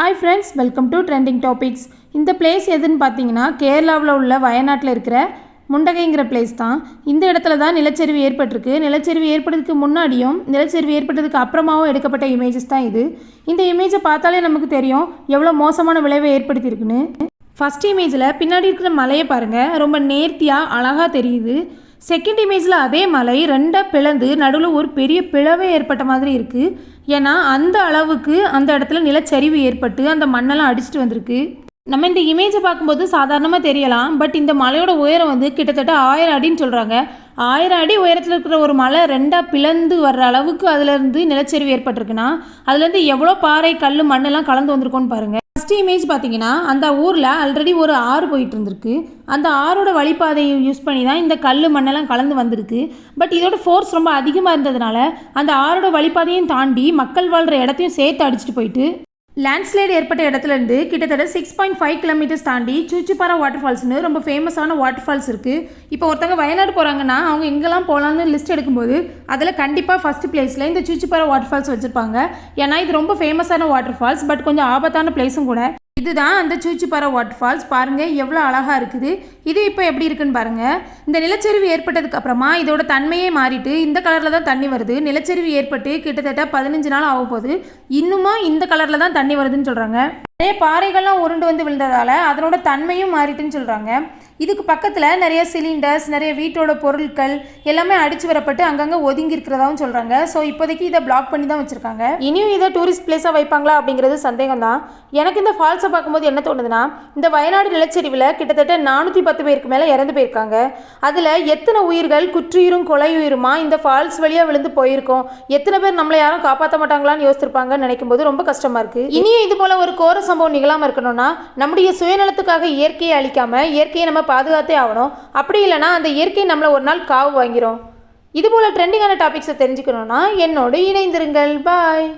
Hi friends welcome to trending topics இந்த place எதுன்னு பார்த்தீங்கன்னா கேரளாவில் உள்ள வயநாட்டில் இருக்கிற முண்டகைங்கிற பிளேஸ் தான். இந்த இடத்துல தான் நிலச்சரிவு ஏற்பட்டிருக்கு. நிலச்சரிவு ஏற்பட்டதுக்கு முன்னாடியும் நிலச்சரிவு ஏற்பட்டதுக்கு அப்புறமாவும் எடுக்கப்பட்ட இமேஜஸ் தான் இது. இந்த இமேஜை பார்த்தாலே நமக்கு தெரியும் எவ்வளோ மோசமான விளைவை ஏற்படுத்தியிருக்குன்னு. ஃபஸ்ட் இமேஜில் பின்னாடி இருக்கிற மலையை பாருங்கள் ரொம்ப நேர்த்தியாக அழகாக தெரியுது. செகண்ட் இமேஜில் அதே மலை ரெண்டாக பிளந்து நடுவில் ஒரு பெரிய பிளவே ஏற்பட்ட மாதிரி இருக்குது ஏன்னா அந்த அளவுக்கு அந்த இடத்துல நிலச்சரிவு ஏற்பட்டு அந்த மண்ணெல்லாம் அடிச்சிட்டு வந்திருக்கு. நம்ம இந்த இமேஜை பார்க்கும்போது சாதாரணமாக தெரியலாம் பட் இந்த மலையோட உயரம் வந்து கிட்டத்தட்ட ஆயிரம் அடின்னு சொல்கிறாங்க ஆயிரம் அடி உயரத்தில் இருக்கிற ஒரு மலை ரெண்டாக பிளந்து வர்ற அளவுக்கு அதுலேருந்து நிலச்சரிவு ஏற்பட்டிருக்குன்னா அதுலேருந்து எவ்வளோ பாறை கல் மண்ணெல்லாம் கலந்து வந்திருக்கோன்னு பாருங்கள் ஃபஸ்ட் இமேஜ் பார்த்தீங்கன்னா அந்த ஊரில் ஆல்ரெடி ஒரு ஆறு போயிட்டு இருந்திருக்கு அந்த ஆறோட வழிப்பாதையை யூஸ் பண்ணி தான் இந்த கல் மண்ணெல்லாம் கலந்து வந்திருக்கு. பட் இதோட ஃபோர்ஸ் ரொம்ப அதிகமாக இருந்ததுனால அந்த ஆறோட வழிப்பாதையும் தாண்டி மக்கள் வாழ்கிற இடத்தையும் சேர்த்து அடிச்சுட்டு போயிட்டு லேண்ட்ஸ்லைடு ஏற்பட்ட இடத்துலேருந்து கிட்டத்தட்ட சிக்ஸ் பாயிண்ட் ஃபைவ் கிலோமீட்டர்ஸ் தாண்டி சூச்சிப்பாரா வாட்டர் ஃபால்ஸ்னு ரொம்ப ஃபேமஸான வாட்டர் ஃபால்ஸ் இருக்குது இப்போ ஒருத்தவங்க வயநாடு போகிறாங்கன்னா அவங்க எங்கெல்லாம் போகலான்னு லிஸ்ட் எடுக்கும்போது அதில் கண்டிப்பாக ஃபஸ்ட் பிளேஸில் இந்த சூச்சிப்பாரா வாட்டர் ஃபால்ஸ் வச்சுருப்பாங்க. ஏன்னா இது ரொம்ப ஃபேமஸான வாட்டர் ஃபால்ஸ் பட் கொஞ்சம் ஆபத்தான பிளேஸும் கூட இதுதான் அந்த சூச்சிப்பாறை வாட்டர் ஃபால்ஸ் பாருங்கள் எவ்வளோ அழகாக இருக்குது. இது இப்போ எப்படி இருக்குன்னு பாருங்கள் இந்த நிலச்சரிவு ஏற்பட்டதுக்கப்புறமா இதோட தன்மையே மாறிட்டு இந்த கலரில் தான் தண்ணி வருது. நிலச்சரிவு ஏற்பட்டு கிட்டத்தட்ட பதினஞ்சு நாள் ஆகும் போகுது. இன்னுமும் இந்த கலரில் தான் தண்ணி வருதுன்னு சொல்கிறாங்க நிறைய பாறைகள்லாம் உருண்டு வந்து விழுந்ததால் அதனோட தன்மையும் மாறிட்டுன்னு சொல்கிறாங்க இதுக்கு பக்கத்தில் நிறைய சிலிண்டர்ஸ் நிறைய வீட்டோட பொருட்கள் எல்லாமே அடிச்சு வரப்பட்டு அங்கங்கே ஒதுங்கி இருக்கிறதாவும் சொல்கிறாங்க ஸோ இப்போதைக்கு இதை பிளாக் பண்ணி தான் வச்சுருக்காங்க. இனியும் இதை டூரிஸ்ட் பிளேஸாக வைப்பாங்களா அப்படிங்கிறது சந்தேகம் தான் எனக்கு இந்த ஃபால்ஸை பார்க்கும்போது என்ன தோணுதுன்னா இந்த வயநாடு நிலச்சரிவில் கிட்டத்தட்ட நானூற்றி பத்து பேருக்கு மேலே இறந்து போயிருக்காங்க. அதில் எத்தனை உயிர்கள் குற்றுயிரும் கொலையுயிருமா இந்த ஃபால்ஸ் வழியாக விழுந்து போயிருக்கோம் எத்தனை பேர் நம்மளை யாரும் காப்பாற்ற மாட்டாங்களான்னு யோசிச்சிருப்பாங்கன்னு நினைக்கும் போது ரொம்ப கஷ்டமாக இருக்குது இனியும் இது போல் ஒரு கோர சம்பவம் நிகழாமல் இருக்கணும்னா நம்முடைய சுயநலத்துக்காக இயற்கையை அழிக்காமல் இயற்கையை நம்ம பாதுகாத்தே ஆகணும் அப்படி இல்லைனா அந்த இயற்கை நம்மளை ஒரு நாள் காவு வாங்கிரும். இதுபோல் ட்ரெண்டிங்கான டாபிக்ஸை தெரிஞ்சுக்கணுன்னா என்னோடு இணைந்திருங்கள். பாய்